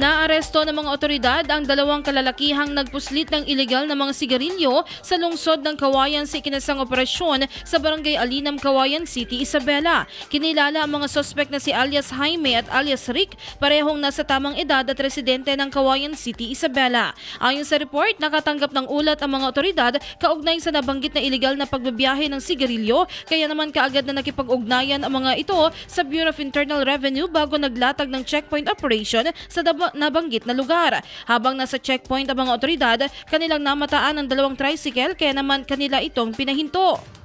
Naaresto ng mga otoridad ang dalawang kalalakihang nagpuslit ng ilegal na mga sigarilyo sa lungsod ng Kawayan sa ikinasang operasyon sa barangay Alinam, Kawayan City, Isabela. Kinilala ang mga sospek na si alias Jaime at alias Rick, parehong nasa tamang edad at residente ng Kawayan City, Isabela. Ayon sa report, nakatanggap ng ulat ang mga otoridad kaugnay sa nabanggit na ilegal na pagbabiyahe ng sigarilyo, kaya naman kaagad na nakipag-ugnayan ang mga ito sa Bureau of Internal Revenue bago naglatag ng checkpoint operation sa nabanggit na lugar. Habang nasa checkpoint ang mga otoridad, kanilang namataan ang dalawang tricycle kaya naman kanila itong pinahinto.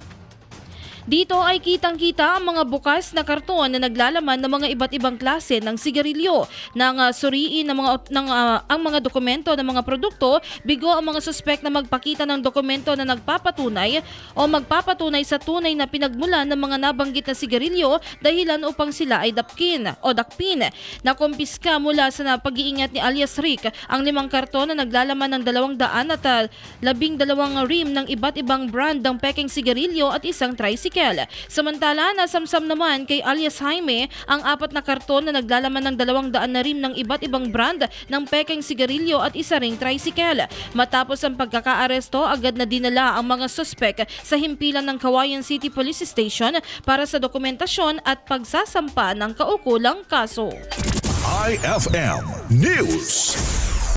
Dito ay kitang-kita ang mga bukas na karton na naglalaman ng mga iba't ibang klase ng sigarilyo. Nang uh, suriin ng mga, ng, ah, ang mga dokumento ng mga produkto, bigo ang mga suspek na magpakita ng dokumento na nagpapatunay o magpapatunay sa tunay na pinagmulan ng mga nabanggit na sigarilyo dahilan upang sila ay dapkin o dakpin. Nakumpiska mula sa pag-iingat ni alias Rick ang limang karton na naglalaman ng dalawang daan at ah, labing dalawang rim ng iba't ibang brand ng peking sigarilyo at isang tricycle. Samantala, nasamsam naman kay alias Jaime ang apat na karton na naglalaman ng dalawang daan na rim ng iba't ibang brand ng peking sigarilyo at isa ring tricycle. Matapos ang pagkakaaresto, agad na dinala ang mga suspek sa himpilan ng Kawayan City Police Station para sa dokumentasyon at pagsasampa ng kaukulang kaso. IFM News.